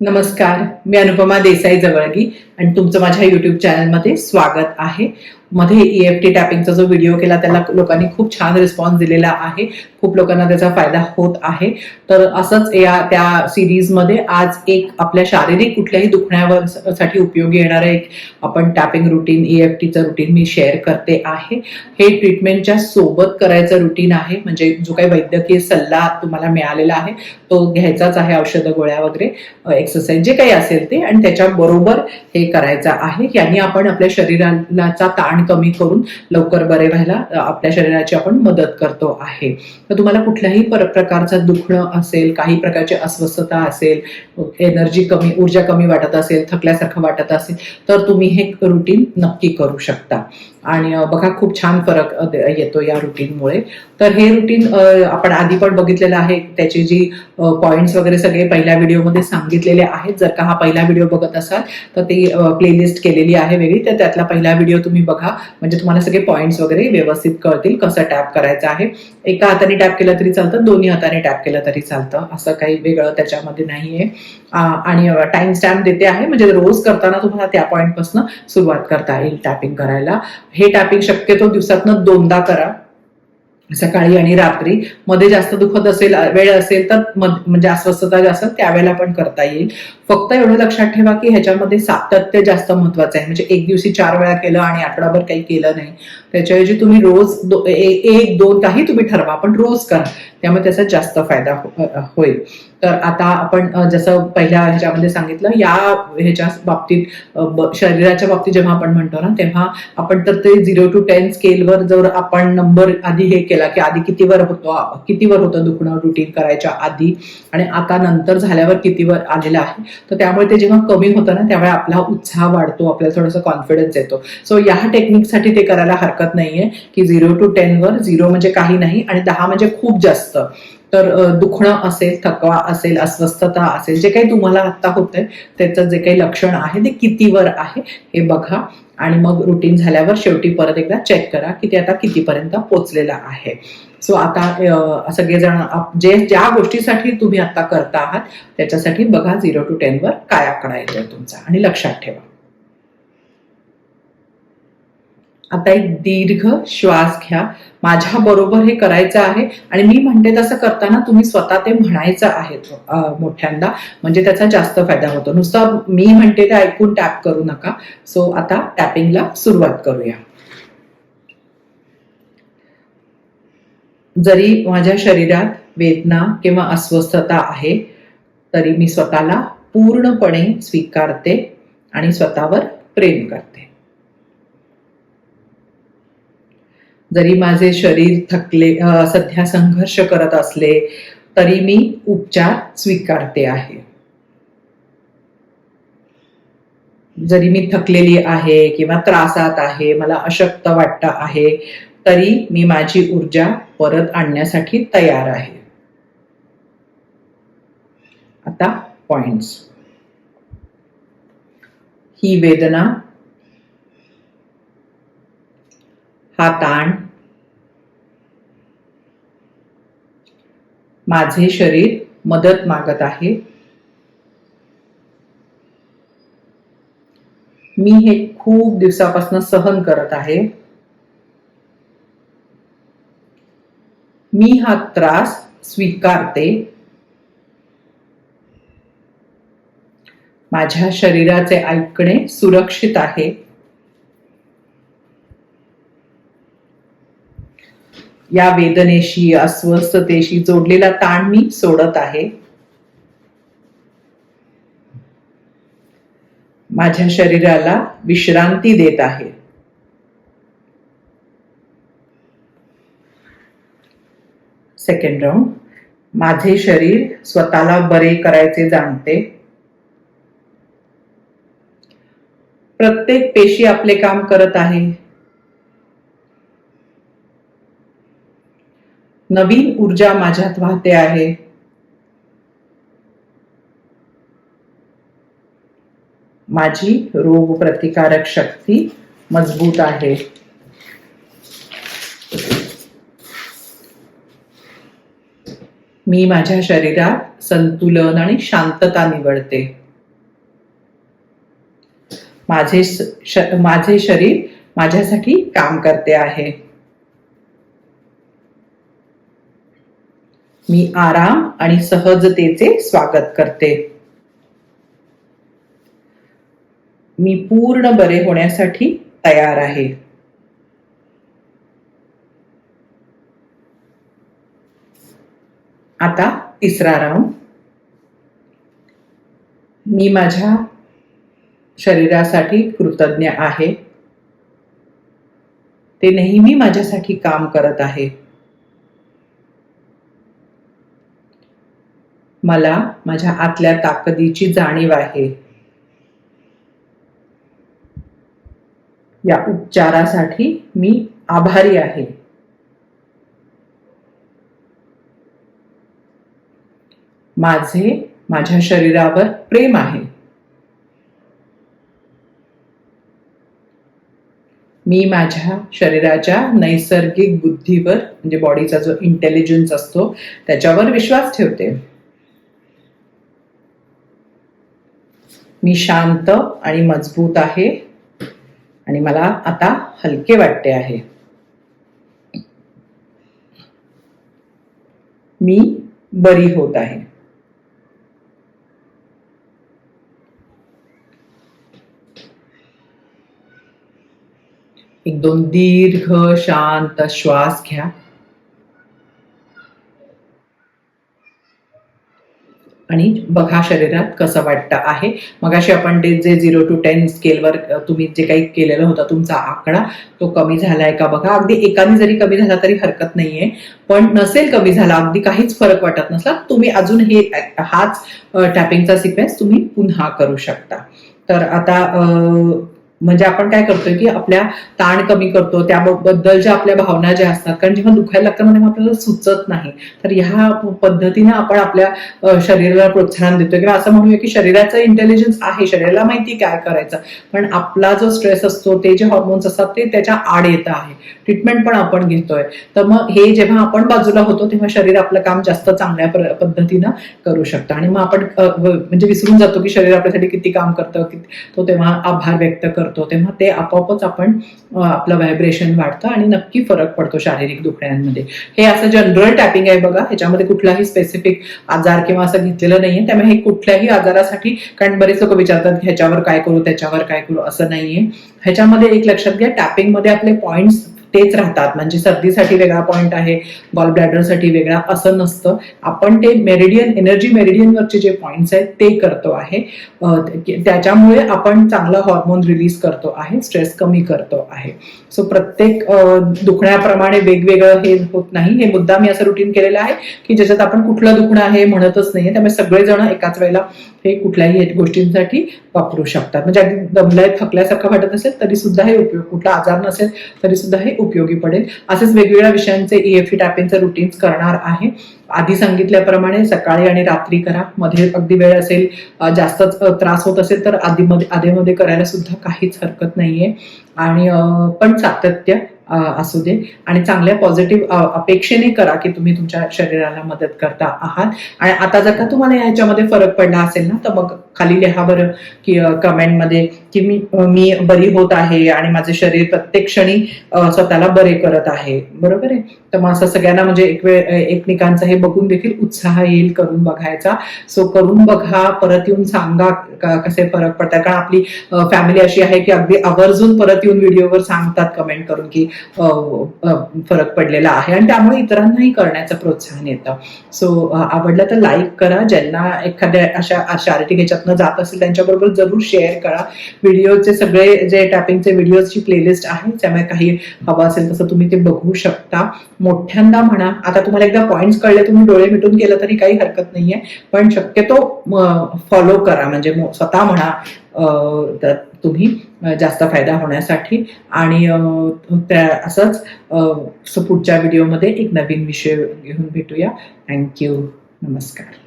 नमस्कार मी अनुपमा देसाई जवळगी आणि तुमचं माझ्या यूट्यूब चॅनलमध्ये स्वागत आहे. मध्ये ईएफटी ई एफ टी टॅपिंगचा जो व्हिडिओ केला त्याला लोकांनी खूप छान रिस्पॉन्स दिलेला आहे. खूप लोकांना त्याचा फायदा होत आहे. तर असंच या त्या सिरीजमध्ये आज एक आपल्या शारीरिक कुठल्याही दुखण्यावर साठी उपयोगी येणारं एक आपण टॅपिंग रुटीन ई एफ टीचं रुटीन मी शेअर करते आहे. हे ट्रीटमेंटच्या सोबत करायचं रुटीन आहे. म्हणजे जो काही वैद्यकीय सल्ला तुम्हाला मिळालेला आहे तो घ्यायचाच आहे औषधं गोळ्या वगैरे एक्सरसाइज जे काही असेल ते. आणि त्याच्या बरोबर हे करायचं आहे. यांनी आपण आपल्या शरीराचा ताण कमी करून लवकर बरे व्हायला आपल्या शरीराची आपण मदत करतो आहे. तर तुम्हाला कुठल्याही प्रकारचं दुखणं असेल काही प्रकारची अस्वस्थता असेल एनर्जी कमी ऊर्जा कमी वाटत असेल थकल्यासारखं वाटत असेल तर तुम्ही हे रुटीन नक्की करू शकता. आणि बघा खूप छान फरक येतो या रुटीनमुळे तर हे रुटीन आपण आधी पण बघितलेलं आहे. त्याची जी पॉइंट्स वगैरे सगळे पहिल्या व्हिडिओमध्ये सांगितलेले आहेत. जर का हा पहिला व्हिडिओ बघत असाल तर ती प्लेलिस्ट केलेली आहे वेगळी. तर त्यातला पहिला व्हिडिओ तुम्ही बघा. म्हणजे तुम्हाला सगळे पॉईंट्स वगैरे व्यवस्थित कळतील कसं टॅप करायचं आहे. एका हाताने टॅप केलं तरी चालतं दोन्ही हाताने टॅप केलं तरी चालतं. असं काही वेगळं त्याच्यामध्ये नाहीये. आणि टाइम स्टॅम्प देते आहे. म्हणजे रोज करताना तुम्हाला त्या पॉईंटपासून सुरुवात करता येईल टॅपिंग करायला. हे टॅपिंग शक्यतो दिवसातनं दोनदा करा. सकाळी आणि रात्री. मध्ये जास्त दुखत असेल वेळ असेल तर म्हणजे अस्वस्थता जास्त त्यावेळेला पण करता येईल. फक्त एवढं लक्षात ठेवा की ह्याच्यामध्ये सातत्य जास्त महत्वाचं आहे. म्हणजे एक दिवशी चार वेळा केलं आणि आठवडाभर काही केलं नाही. त्याच्याऐवजी तुम्ही रोज दो- एक दोन काही तुम्ही ठरवा पण रोज करा. त्यामुळे त्याचा जास्त फायदा हो-, होईल. तर आता आपण जसं पहिल्या ह्याच्यामध्ये सांगितलं या ह्याच्या बाबतीत शरीराच्या बाबतीत जेव्हा आपण म्हणतो ना तेव्हा आपण तर ते झिरो टू टेन स्केलवर जर आपण नंबर आधी हे केला की आधी कितीवर होतो कितीवर होतं दुखणं रुटीन करायच्या आधी? आणि आता नंतर झाल्यावर कितीवर आलेलं आहे? तर त्यामुळे ते जेव्हा कमी होतं ना त्यामुळे आपला उत्साह वाढतो आपल्याला थोडासा कॉन्फिडन्स येतो. सो या टेक्निकसाठी ते करायला हरकत नाहीये की झिरो टू टेनवर झिरो म्हणजे काही नाही आणि दहा म्हणजे खूप जास्त. तर दुखणं असेल थकवा असेल अस्वस्थता असेल जे काही तुम्हाला आता होतंय त्याचं जे काही लक्षण आहे ते कितीवर आहे हे बघा. आणि मग रुटीन झाल्यावर शेवटी परत एकदा चेक करा की ते आता कितीपर्यंत पोचलेलं आहे. सो आता सगळेजण जे ज्या गोष्टीसाठी तुम्ही आता करता आहात त्याच्यासाठी बघा झिरो टू टेनवर काय आकडा येतोय तुमचा आणि लक्षात ठेवा. आता एक दीर्घ श्वास घ्या. माझ्या बरोबर हे करायचं आहे. आणि मी म्हणते तसं करताना तुम्ही स्वतः ते म्हणायचं आहे मोठ्यांदा म्हणजे त्याचा जास्त फायदा होतो. नुसतं मी म्हणते ते ऐकून टॅप करू नका. सो आता टॅपिंगला सुरुवात करूया. जरी माझ्या शरीरात वेदना किंवा अस्वस्थता आहे तरी मी स्वतःला पूर्णपणे स्वीकारते आणि स्वतःवर प्रेम करते. जरी माझे शरीर थकले सध्या संघर्ष करत असले तरी मी उपचार स्वीकारते आहे. जरी मी थकलेली आहे किंवा त्रासात आहे मला अशक्त वाटत आहे तरी मी माझी ऊर्जा परत आणण्यासाठी तयार आहे. आता पॉइंट्स ही वेदना हा ताण माझे शरीर मदत मागत आहे. मी हे खूप दिवसापासून सहन करत आहे. मी हा त्रास स्वीकारते. माझ्या शरीराचे ऐकणे सुरक्षित आहे. या वेदनेशी अस्वस्थतेशी जोडलेला ताण मी सोडत आहे. माझ्या शरीराला विश्रांती देत आहे. सेकंड राऊंड माझे शरीर स्वतःला बरे करायचे जाणते. प्रत्येक पेशी आपले काम करत आहे. नवीन ऊर्जा माझ्यात वाहते आहे. माझी रोग प्रतिकारक शक्ती मजबूत आहे. मी माझ्या शरीरात संतुलन आणि शांतता निवडते. माझे श- श- माझे शरीर माझ्यासाठी काम करते आहे. मी आराम आणि सहजतेचे स्वागत करते. मी पूर्ण बरे होण्यासाठी तयार आहे. आता तिसरा राऊंड. मी माझ्या शरीरासाठी कृतज्ञ आहे. ते नेहमी माझ्यासाठी काम करत आहे. मला माझ्या आतल्या ताकदीची जाणीव आहे. या उपचारासाठी मी आभारी आहे. माझे माझ्या शरीरावर प्रेम आहे. मी माझ्या शरीराच्या नैसर्गिक बुद्धीवर म्हणजे बॉडीचा जो इंटेलिजन्स असतो त्याच्यावर विश्वास ठेवते. मी शांत आणि मज़बूत आहे. आणि मला आता हलके वाटते आहे. मी बरी होत आहे. एक दोन दीर्घ शांत श्वास घ्या. आणि बघा शरीरात कसं वाटतं आहे. मगाशी आपण ते जे झिरो टू टेन स्केलवर तुम्ही जे काही केलेलं होतं तुमचा आकडा तो कमी झालाय का बघा. अगदी एकाने जरी कमी झाला तरी हरकत नाहीये. पण नसेल कमी झाला अगदी काहीच फरक वाटत नसला तुम्ही अजून हे हाच टॅपिंगचा सिक्वेन्स तुम्ही पुन्हा करू शकता. तर आता म्हणजे आपण काय करतोय की आपल्या ताण कमी करतो त्याबद्दल ज्या आपल्या भावना ज्या असतात कारण जेव्हा दुखायला लागतं म्हणजे आपल्याला सुचत नाही. तर ह्या पद्धतीनं आपण आपल्या शरीराला प्रोत्साहन देतोय. किंवा असं म्हणूया की शरीराचं इंटेलिजन्स आहे शरीराला माहिती काय करायचं. पण आपला जो स्ट्रेस असतो ते जे हॉर्मोन्स असतात ते त्याच्या आड येत आहे. ट्रीटमेंट पण आपण घेतोय. तर मग हे जेव्हा आपण बाजूला होतो तेव्हा शरीर आपलं काम जास्त चांगल्या पद्धतीनं करू शकतं. आणि मग आपण म्हणजे विसरून जातो की शरीर आपल्यासाठी किती काम करतं तो तेव्हा आभार व्यक्त करतो. तेव्हा ते आपोआपच आपण आपलं व्हायब्रेशन वाढतं आणि नक्की फरक पडतो शारीरिक दुखण्यांमध्ये. हे असं जनरल टॅपिंग आहे बघा ह्याच्यामध्ये कुठलाही स्पेसिफिक आजार किंवा असं घेतलेलं नाहीये. त्यामुळे हे कुठल्याही आजारासाठी कारण बरेच लोक विचारतात ह्याच्यावर काय करू त्याच्यावर काय करू? असं नाहीये. ह्याच्यामध्ये एक लक्षात घ्या टॅपिंगमध्ये आपले पॉइंट्स तेच राहतात. म्हणजे सर्दीसाठी वेगळा पॉईंट आहे गॉल ब्लॅडरसाठी वेगळा असं नसतं. आपण ते मेरिडियन एनर्जी मेरिडियनवरचे जे पॉईंट्स आहेत ते करतो आहे. त्याच्यामुळे आपण चांगला हॉर्मोन रिलीज करतो आहे स्ट्रेस कमी करतो आहे. सो प्रत्येक दुखण्याप्रमाणे वेगवेगळं हे होत नाही. हे मुद्दा मी असं रुटीन केलेलं आहे की ज्याच्यात आपण कुठलं दुखणं आहे म्हणतच नाहीये त्यामुळे सगळेजण एकाच वेळेला हे कुठल्याही गोष्टींसाठी वापरू शकतात. म्हणजे अगदी दमलाय थकल्यासारखं वाटत असेल तरी सुद्धा हे उपयोग कुठला आजार नसेल तरी सुद्धा हे उपयोगी पडेल. असेच वेगवेगळ्या विषयांचे ईएफई टॅपिंगचे रुटीन्स करणार आहे. आधी सांगितल्याप्रमाणे सकाळी आणि रात्री करा. मध्ये अगदी वेळ असेल जास्तच त्रास होत असेल तर आधीमध्ये आधीमध्ये करायला सुद्धा काहीच हरकत नाहीये. आणि पण सातत्य असू दे. आणि चांगल्या पॉझिटिव्ह अपेक्षेने करा की तुम्ही तुमच्या शरीराला मदत करता आहात. आणि आता जर का तुम्हाला ह्याच्यामध्ये फरक पडला असेल ना तर मग खाली लिहा बरं की कमेंटमध्ये की मी मी बरी होत आहे आणि माझे शरीर प्रत्येक क्षणी स्वतःला बरे करत आहे. बरोबर आहे? तर मग असं सगळ्यांना म्हणजे एक वेळ एकमेकांचं हे बघून देखील उत्साह येईल करून बघायचा. सो करून बघा परत येऊन सांगा कसे फरक पडतात. कारण आपली फॅमिली अशी आहे की अगदी आवर्जून परत येऊन व्हिडिओवर सांगतात कमेंट करून की फरक पडलेला आहे. आणि त्यामुळे इतरांनाही करण्याचं प्रोत्साहन येतं. सो आवडलं तर लाईक करा. ज्यांना एखाद्या अशा शारीरिक ह्याच्यातनं जात असेल त्यांच्याबरोबर जरूर शेअर करा. व्हिडिओचे सगळे जे टॅपिंगचे व्हिडिओची प्लेलिस्ट आहे त्यामुळे काही हवं असेल तसं तुम्ही ते बघू शकता. मोठ्यांदा म्हणा आता तुम्हाला एकदा पॉईंट्स कळले तुम्ही डोळे मिटून केलं तरी काही हरकत नाहीये. पण शक्यतो फॉलो करा. म्हणजे स्वतः म्हणा तर तुम्ही जास्त फायदा होण्यासाठी. आणि त्या असंच पुढच्या व्हिडिओमध्ये एक नवीन विषय घेऊन भेटूया. थँक्यू नमस्कार.